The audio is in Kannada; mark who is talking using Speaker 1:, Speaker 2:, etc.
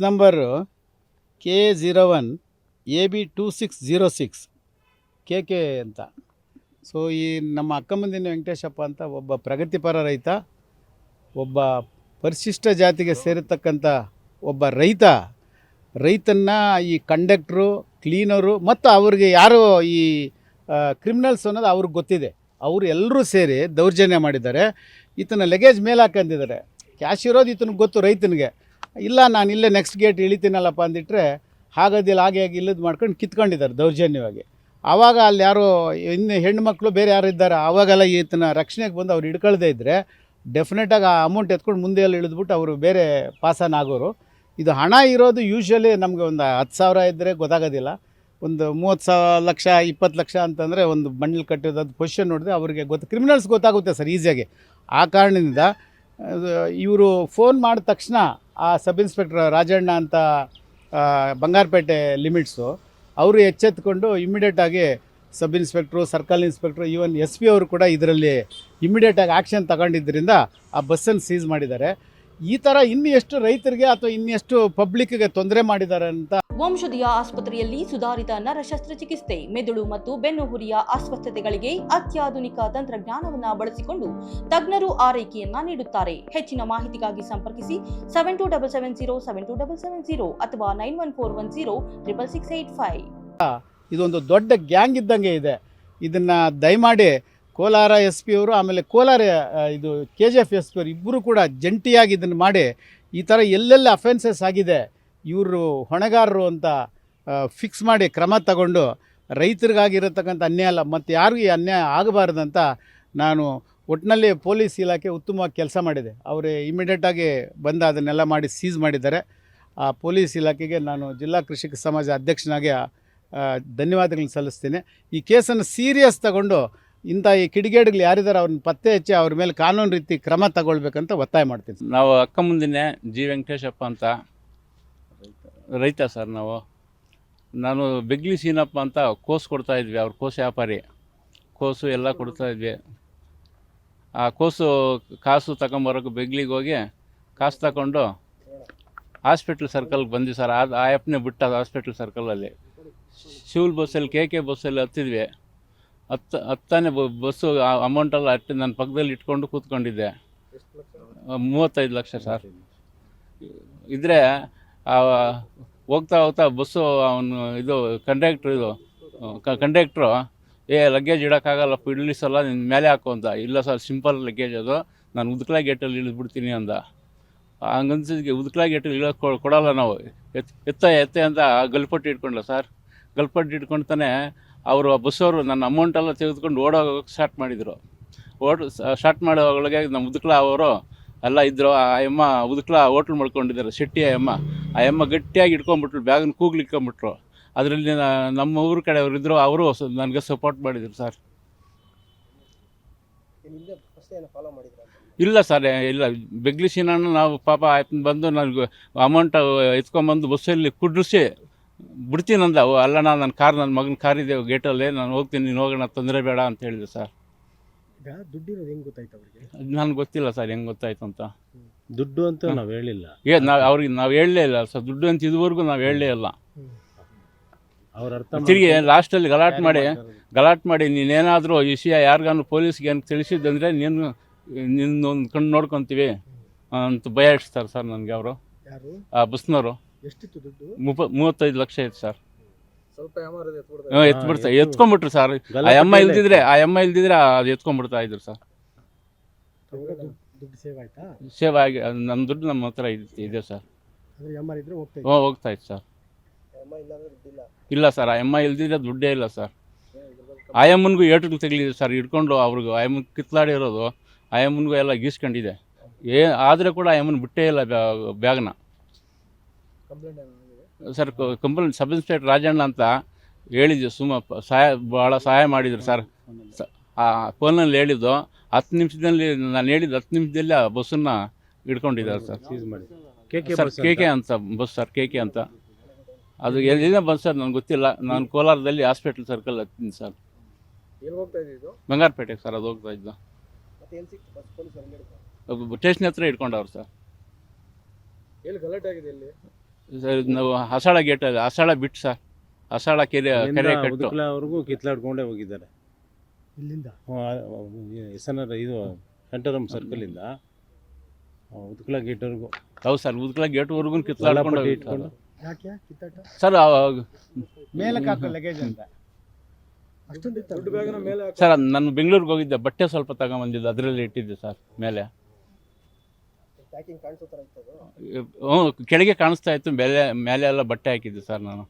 Speaker 1: Number K zero one A B two six zero six. K K ಅಂತ. ಸೊ, ಈ ನಮ್ಮ ಅಕ್ಕಮಂದಿನ ವೆಂಕಟೇಶಪ್ಪ ಅಂತ ಒಬ್ಬ ಪ್ರಗತಿಪರ ರೈತ, ಒಬ್ಬ ಪರಿಶಿಷ್ಟ ಜಾತಿಗೆ ಸೇರಿರ್ತಕ್ಕಂಥ ಒಬ್ಬ ರೈತ. ರೈತನ್ನ ಈ ಕಂಡಕ್ಟ್ರು, ಕ್ಲೀನರು ಮತ್ತು ಅವ್ರಿಗೆ ಯಾರು ಈ ಕ್ರಿಮಿನಲ್ಸ್ ಅನ್ನೋದು ಅವ್ರಿಗೆ ಗೊತ್ತಿದೆ. ಅವರು ಎಲ್ಲರೂ ಸೇರಿ ದೌರ್ಜನ್ಯ ಮಾಡಿದ್ದಾರೆ. ಈತನ ಲಗೇಜ್ ಮೇಲೆ ಹಾಕೊಂಡಿದ್ದಾರೆ ಕ್ಯಾಶ್ ಇರೋದು ಈತನಿಗೆ ಗೊತ್ತು ರೈತನಿಗೆ. ಇಲ್ಲ, ನಾನು ಇಲ್ಲೇ ನೆಕ್ಸ್ಟ್ ಗೇಟ್ ಇಳಿತೀನಲ್ಲಪ್ಪ ಅಂದಿಟ್ರೆ ಹಾಗೋದಿಲ್ಲ, ಹಾಗೆ ಹಾಗೆ ಇಲ್ಲದ ಮಾಡ್ಕೊಂಡು ಕಿತ್ಕೊಂಡಿದ್ದಾರೆ ದೌರ್ಜನ್ಯವಾಗಿ. ಆವಾಗ ಅಲ್ಲಿ ಯಾರೋ ಇನ್ನು ಹೆಣ್ಣು ಮಕ್ಕಳು ಬೇರೆ ಯಾರು ಇದ್ದಾರೆ ಆವಾಗೆಲ್ಲ ಈತನ ರಕ್ಷಣೆಗೆ ಬಂದು ಅವ್ರು ಹಿಡ್ಕೊಳ್ದೇ ಇದ್ದರೆ ಡೆಫಿನೆಟಾಗಿ ಆ ಅಮೌಂಟ್ ಎತ್ಕೊಂಡು ಮುಂದೆ ಎಲ್ಲ ಇಳಿದ್ಬಿಟ್ಟು ಅವರು ಬೇರೆ ಪಾಸನ ಆಗೋರು. ಇದು ಹಣ ಇರೋದು ಯೂಶ್ವಲಿ ನಮಗೆ ಒಂದು ಹತ್ತು ಸಾವಿರ ಇದ್ದರೆ ಗೊತ್ತಾಗೋದಿಲ್ಲ. ಒಂದು ಮೂವತ್ತು ಸಾವಿರ ಲಕ್ಷ, ಇಪ್ಪತ್ತು ಲಕ್ಷ ಅಂತಂದರೆ ಒಂದು ಬಂಡಲ್ ಕಟ್ಟಿರೋದು ಪೊಸಿಷನ್ ನೋಡಿದ್ರೆ ಅವರಿಗೆ ಗೊತ್ತು ಕ್ರಿಮಿನಲ್ಸ್ ಗೊತ್ತಾಗುತ್ತೆ ಸರ್ ಈಸಿಯಾಗಿ ಆ ಕಾರಣದಿಂದ ಇವರು ಫೋನ್ ಮಾಡಿದ ತಕ್ಷಣ ಆ ಸಬ್ ಇನ್ಸ್ಪೆಕ್ಟ್ರ್ ರಾಜಣ್ಣ ಅಂತ ಬಂಗಾರಪೇಟೆ ಲಿಮಿಟ್ಸು, ಅವರು ಎಚ್ಚೆತ್ಕೊಂಡು ಇಮ್ಮಿಡಿಯೇಟಾಗಿ sub inspector, circle inspector even S P ಅವರು ಕೂಡ ಇದರಲ್ಲಿ ಇಮ್ಮಿಡಿಯೇಟಾಗಿ ಆ್ಯಕ್ಷನ್ ತಗೊಂಡಿದ್ದರಿಂದ ಆ ಬಸ್ಸನ್ನು ಸೀಸ್ ಮಾಡಿದ್ದಾರೆ. ಈ ತರ ಇನ್ನೆಷ್ಟು ರೈತರಿಗೆ ಅಥವಾ ಇನ್ನೆಷ್ಟು ಪಬ್ಲಿಕ್ಗೆ ತೊಂದರೆ ಮಾಡಿದ್ದಾರೆ ಅಂತ
Speaker 2: ವಂಶದಿಯ ಆಸ್ಪತ್ರೆಯಲ್ಲಿ ಸುಧಾರಿತ ನರ ಶಸ್ತ್ರಚಿಕಿತ್ಸೆ ಮೆದುಳು ಮತ್ತು ಬೆನ್ನುಹುರಿಯ ಅಸ್ವಸ್ಥತೆಗಳಿಗೆ ಅತ್ಯಾಧುನಿಕ ತಂತ್ರಜ್ಞಾನವನ್ನ ಬಳಸಿಕೊಂಡು ತಜ್ಞರು ಆರೈಕೆಯನ್ನ ನೀಡುತ್ತಾರೆ. ಹೆಚ್ಚಿನ ಮಾಹಿತಿಗಾಗಿ ಸಂಪರ್ಕಿಸಿ seven two double seven zero seven two double seven zero ಅಥವಾ nine one four one zero triple six eight five
Speaker 1: ಇದೊಂದು ದೊಡ್ಡ ಗ್ಯಾಂಗ್ ಇದ್ದಂಗೆ ಇದೆ. ಇದನ್ನ ದಯಮಾಡಿ ಕೋಲಾರ ಎಸ್ ಪಿ ಅವರು, ಆಮೇಲೆ ಕೋಲಾರ ಇದು K G F S P ಅವರು ಇಬ್ಬರು ಕೂಡ ಜಂಟಿಯಾಗಿ ಇದನ್ನು ಮಾಡಿ ಈ ಥರ ಎಲ್ಲೆಲ್ಲಿ ಅಫೆನ್ಸಸ್ ಆಗಿದೆ, ಇವರು ಹೊಣೆಗಾರರು ಅಂತ ಫಿಕ್ಸ್ ಮಾಡಿ ಕ್ರಮ ತಗೊಂಡು ರೈತರಿಗಾಗಿರತಕ್ಕಂಥ ಅನ್ಯಾಯ ಅಲ್ಲ, ಮತ್ತು ಯಾರಿಗೂ ಈ ಅನ್ಯಾಯ ಆಗಬಾರ್ದಂತ ನಾನು ಒಟ್ಟಿನಲ್ಲಿ ಪೊಲೀಸ್ ಇಲಾಖೆ ಉತ್ತಮವಾಗಿ ಕೆಲಸ ಮಾಡಿದೆ. ಅವರು ಇಮಿಡಿಯೇಟಾಗಿ ಬಂದು ಅದನ್ನೆಲ್ಲ ಮಾಡಿ ಸೀಸ್ ಮಾಡಿದ್ದಾರೆ. ಆ ಪೊಲೀಸ್ ಇಲಾಖೆಗೆ ನಾನು ಜಿಲ್ಲಾ ಕೃಷಿಕ ಸಮಾಜ ಅಧ್ಯಕ್ಷನಾಗಿ ಧನ್ಯವಾದಗಳನ್ನು ಸಲ್ಲಿಸ್ತೀನಿ. ಈ ಕೇಸನ್ನು ಸೀರಿಯಸ್ ತಗೊಂಡು ಇಂಥ ಈ ಕಿಡಿಗೇಡುಗಳು ಯಾರಿದ್ದಾರೆ ಅವ್ರನ್ನ ಪತ್ತೆ ಹಚ್ಚಿ ಅವ್ರ ಮೇಲೆ ಕಾನೂನು ರೀತಿ ಕ್ರಮ ತಗೊಳ್ಬೇಕಂತ ಒತ್ತಾಯ ಮಾಡ್ತೀವಿ
Speaker 3: ನಾವು ಅಕ್ಕ ಮುಂದಿನೇ ಜಿ ವೆಂಕಟೇಶಪ್ಪ ಅಂತ. ರೈತ ಸರ್ ನಾವು. ನಾನು ಬೆಗ್ಲಿ ಸೀನಪ್ಪ ಅಂತ ಕೋಸು ಕೊಡ್ತಾ ಇದ್ವಿ, ಅವ್ರ ಕೋಸು ವ್ಯಾಪಾರಿ. ಕೋಸು ಎಲ್ಲ ಕೊಡ್ತಾ ಇದ್ವಿ. ಆ ಕೋಸು ಕಾಸು ತಗೊಂಬರೋಕೆ ಬೆಗ್ಲಿಗೆ ಹೋಗಿ ಕಾಸು ತಗೊಂಡು ಹಾಸ್ಪಿಟ್ಲ್ ಸರ್ಕಲ್ಗೆ ಬಂದ್ವಿ ಸರ್. ಅದು ಆ ಆ್ಯಪ್ನೇ ಬಿಟ್ಟ ಹಾಸ್ಪಿಟ್ಲ್ ಸರ್ಕಲಲ್ಲಿ. ಶಿವಲ್ ಬಸ್ಸಲ್ಲಿ, ಕೆ ಕೆ ಬಸ್ಸಲ್ಲಿ ಹತ್ತಿದ್ವಿ. ಹತ್ತು ಹತ್ತಾನೆ ಬಸ್ಸು ಅಮೌಂಟೆಲ್ಲ ಅಟ್ಟಿ ನನ್ನ ಪಕ್ಕದಲ್ಲಿ ಇಟ್ಕೊಂಡು ಕೂತ್ಕೊಂಡಿದ್ದೆ. ಮೂವತ್ತೈದು ಲಕ್ಷ ಸರ್. ಇದ್ರೆ ಹೋಗ್ತಾ ಹೋಗ್ತಾ ಬಸ್ಸು ಅವನು ಇದು ಕಂಡಕ್ಟ್ರ್ ಇದು ಕಂಡಕ್ಟ್ರು ಏ ಲಗೇಜ್ ಇಡೋಕ್ಕಾಗಲ್ಲಪ್ಪ ಇಳಿಸಲ್ಲ ನಿನ್ನ ಮೇಲೆ ಹಾಕು ಅಂತ. ಇಲ್ಲ ಸರ್ ಸಿಂಪಲ್ ಲಗೇಜ್ ಅದು. ನಾನು ಉದ್ಕಲ ಗೇಟಲ್ಲಿ ಇಳಿದ್ಬಿಡ್ತೀನಿ ಅಂದ. ಹಂಗನ್ಸಿದ್ಗೆ ಉದ್ಕಲ ಗೇಟಲ್ಲಿ ಇಳೋಕೆ ಕೊಡೋಲ್ಲ ಕೊಡಲ್ಲ ನಾವು. ಎತ್ತ ಎತ್ತ, ಎತ್ತೆ ಅಂತ ಗಲ್ಪಟ್ಟು ಇಟ್ಕೊಂಡ್ಲ ಸರ್. ಗಲ್ಪಟ್ಟು ಇಟ್ಕೊಂಡ್ತಾನೆ ಅವರು ಆ ಬಸ್ಸವರು ನನ್ನ ಅಮೌಂಟೆಲ್ಲ ತೆಗೆದುಕೊಂಡು ಓಡೋಗೋಕೆ ಸ್ಟಾರ್ಟ್ ಮಾಡಿದರು. ಓಡ್ ಸ್ಟಾರ್ಟ್ ಮಾಡೋ ಒಳಗೆ ನಮ್ಮ ಉದ್ಕಲ ಅವರು ಎಲ್ಲ ಇದ್ದರು ಆ ಅಮ್ಮ ಉದುಕ್ಲ ಹೋಟ್ಲ್ ಮಾಡ್ಕೊಂಡಿದ್ದಾರೆ, ಶೆಟ್ಟಿ ಅಮ್ಮ ಆ ಅಮ್ಮ ಗಟ್ಟಿಯಾಗಿ ಇಟ್ಕೊಂಡ್ಬಿಟ್ರು ಬ್ಯಾಗನ್ನ ಕೂಗ್ಲಿಕ್ಕೊಂಬಿಟ್ರು ಅದರಲ್ಲಿ ನಮ್ಮ ಊರ ಕಡೆಯವರು ಇದ್ದರು ಅವರು ನನಗೆ ಸಪೋರ್ಟ್ ಮಾಡಿದ್ರು ಸರ್ ಇಲ್ಲ ಸರ್ ಇಲ್ಲ. ಬೆಗ್ಲಿಸಿನ ನಾವು ಪಾಪ ಬಂದು ನನಗೆ ಅಮೌಂಟ್ ಎತ್ಕೊಂಬಂದು ಬಸ್ಸಲ್ಲಿ ಕುಡ್ರಿಸಿ ಬಿಡ್ತೀನಂದ ಅವು ಅಲ್ಲಣ್ಣ ನನ್ನ ಕಾರ್ ನನ್ನ ಮಗನ ಕಾರ್ ಇದೆ ಗೇಟಲ್ಲಿ ನಾನು ಹೋಗ್ತೀನಿ ನೀನು ಹೋಗೋಣ ತೊಂದರೆ ಬೇಡ ಅಂತ ಹೇಳಿದೆ ಸರ್.
Speaker 4: ಈಗ ದುಡ್ಡಿರೋದು ಹೆಂಗೆ ಗೊತ್ತಾಯ್ತು ಅವರಿಗೆ?
Speaker 3: ನನಗೆ ಗೊತ್ತಿಲ್ಲ ಸರ್ ಹೆಂಗೆ ಗೊತ್ತಾಯ್ತು ಅಂತ.
Speaker 4: ದುಡ್ಡು ಅಂತ ನಾವು ಹೇಳಿಲ್ಲ.
Speaker 3: ಏ ನಾವು ಅವ್ರಿಗೆ ನಾವು ಹೇಳಲೇ ಇಲ್ಲ ಸರ್ ದುಡ್ಡು ಅಂತ ಇದುವರೆಗೂ ನಾವು ಹೇಳಲೇ ಇಲ್ಲ.
Speaker 4: ಅವ್ರ ಅರ್ಥ
Speaker 3: ತಿರುಗಿ ಲಾಸ್ಟಲ್ಲಿ ಗಲಾಟೆ ಮಾಡಿ ಗಲಾಟೆ ಮಾಡಿ ನೀನೇನಾದರೂ ಈ ವಿಷಯ ಯಾರಿಗಾನು ಪೊಲೀಸ್ಗೆ ಏನು ತಿಳಿಸಿದ್ದಂದರೆ ನೀನು ನಿನ್ನೊಂದು ಕಣ್ಣು ನೋಡ್ಕೊತೀವಿ ಅಂತ ಭಯ ಇಡ್ಸ್ತಾರೆ ಸರ್ ನನಗೆ ಅವರು.
Speaker 4: ಯಾರು?
Speaker 3: ಆ ಬಸ್ನವರು.
Speaker 4: ಎಷ್ಟಿತ್ತು ದುಡ್ಡು?
Speaker 3: ಮುಪ್ಪ ಮೂವತ್ತೈದು ಲಕ್ಷ ಇತ್ತು ಸರ್.
Speaker 4: ಸ್ವಲ್ಪ
Speaker 3: ಹ್ಞೂ ಎತ್ಬಿಡ್ತಾ ಎತ್ಕೊಂಡ್ಬಿಟ್ರು ಸರ್. ಆ ಅಮ್ಮ ಇಲ್ದಿದ್ರೆ ಆ ಅಮ್ಮ ಇಲ್ದಿದ್ರೆ ಅದು ಎತ್ಕೊಂಡ್ಬಿಡ್ತಾ ಇದ್ರು ಸರ್.
Speaker 4: ದುಡ್ಡು ಸೇವ್ ಆಯ್ತಾ?
Speaker 3: ಸೇವ್ ಆಗಿ ನಮ್ಮ ದುಡ್ಡು ನಮ್ಮ ಹತ್ರ ಇದೆ ಇದೆ ಸರ್.
Speaker 4: ಅಂದ್ರೆ ಇದ್ರೆ ಹೋಗ್ತಾ
Speaker 3: ಹ್ಞೂ ಹೋಗ್ತಾ ಇತ್ತು ಸರ್. ಇಲ್ಲ. ಸರ್ ಆ ಅಮ್ಮ ಇಲ್ದಿದ್ರೆ ದುಡ್ಡೇ ಇಲ್ಲ ಸರ್. ಆಯಮ್ಮನಿಗೂ ಏಟುಗಳು ತೆಗಲಿದೆ ಸರ್ ಹಿಡ್ಕೊಂಡು ಅವ್ರಿಗೂ ಆಯಮ್ಮನ ಕಿತ್ಲಾಡಿರೋದು ಆಯಮ್ಮನಿಗೂ ಎಲ್ಲ ಗೀಸ್ಕೊಂಡಿದೆ. ಏ ಆದರೆ ಕೂಡ ಆಯಮ್ಮನ ಬಿಟ್ಟೇ ಇಲ್ಲ ಬ್ಯಾಗ್ನ sir complaint sub inspector Rajanna ಅಂತ ಹೇಳಿದ್ವಿ ಸುಮ್ಮ ಸಹಾಯ ಭಾಳ ಸಹಾಯ ಮಾಡಿದ್ರು ಸರ್. ಫೋನಲ್ಲಿ ಹೇಳಿದ್ದು ಹತ್ತು ನಿಮಿಷದಲ್ಲಿ ನಾನು ಹೇಳಿದ್ದು ಹತ್ತು ನಿಮಿಷದಲ್ಲಿ ಆ ಬಸ್ಸನ್ನು ಹಿಡ್ಕೊಂಡಿದ್ದಾರೆ ಸರ್. ಸರ್ ಕೆ ಕೆ ಅಂತ ಬಸ್ ಸರ್ ಕೆ ಕೆ ಅಂತ. ಅದು ಎಲ್ಲಿಂದ ಬಂದು ಸರ್ ನನಗೆ ಗೊತ್ತಿಲ್ಲ. ನಾನು ಕೋಲಾರದಲ್ಲಿ ಹಾಸ್ಪಿಟ್ಲ್ ಸರ್ಕಲ್ ಹತ್ತೀನಿ ಸರ್.
Speaker 4: ಎಲ್ಲಿ
Speaker 3: ಬಂಗಾರಪೇಟೆಗೆ ಸರ್ ಅದು ಹೋಗ್ತಾ ಇದ್ದ.
Speaker 4: ಮತ್ತೆ ಹತ್ರ ಇಟ್ಕೊಂಡವ್ರು ಬಸ್ ಪೊಲೀಸ್
Speaker 3: ಸ್ಟೇಷನ್ ಹತ್ರ ಇಟ್ಕೊಂಡವ್ರು ಸರ್. ಸರ್, ನಾವು ಹಸಾಳ ಗೇಟ್ ಹಸಾಳ ಬಿಟ್ಟು ಸರ್. ಹಸಾಳ ಕೆರೆ ಕೆರೆ ಕಟ್ಟು.
Speaker 5: ಉದಕಲವರೆಗೂ ಕಿತ್ಲಾಡ್ಕೊಂಡೇ ಹೋಗಿದ್ದಾರೆ.
Speaker 4: ಇಲ್ಲಿಂದ?
Speaker 5: ಎಸ್ ಎನ್ ಆರ್ ಇದು ಸೆಂಟರಮ್ ಸರ್ಕಲಿಂದ ಉದ್ಕಲ ಗೇಟ್ವರೆಗೂ.
Speaker 3: ಹೌದು ಸರ್ ಉದ್ಕಲ ಗೇಟ್ವರೆಗೂ ಕಿತ್ಲಾಡ್ಕೊಂಡು
Speaker 5: ಪಟ್ಟಿ
Speaker 3: ಹೋಗಿದ್ದು
Speaker 5: ಇಟ್ಕೊಂಡು.
Speaker 4: ಯಾಕೆ? ಕಿತ್ತಾಟ?
Speaker 3: ಸರ್ ಅವಾಗ
Speaker 1: ಮೇಲಕ್ಕೆ ಹಾಕೋ ಲಗೇಜ್ ಅಂತ.
Speaker 4: ಅಷ್ಟೊಂದು ದೊಡ್ಡ ಬ್ಯಾಗ್ನ ಮೇಲೆ
Speaker 3: ಸರ್ ನಾನು ಬೆಂಗಳೂರಿಗೆ ಹೋಗಿದ್ದೆ ಬಟ್ಟೆ ಸ್ವಲ್ಪ ತಗೊಂಬಂದಿದ್ದೆ ಅದರಲ್ಲಿ ಇಟ್ಟಿದ್ದೆ ಸರ್ ಮೇಲೆ.
Speaker 4: ಪ್ಯಾಕಿಂಗ್ ಕಾಣಿಸೋ ಥರ ಇತ್ತು
Speaker 3: ಕೆಳಗೆ ಕಾಣಿಸ್ತಾ ಇತ್ತು ಮೇಲೆ ಮೇಲೆ ಎಲ್ಲ ಬಟ್ಟೆ ಹಾಕಿದ್ದೆ ಸರ್ ನಾನು.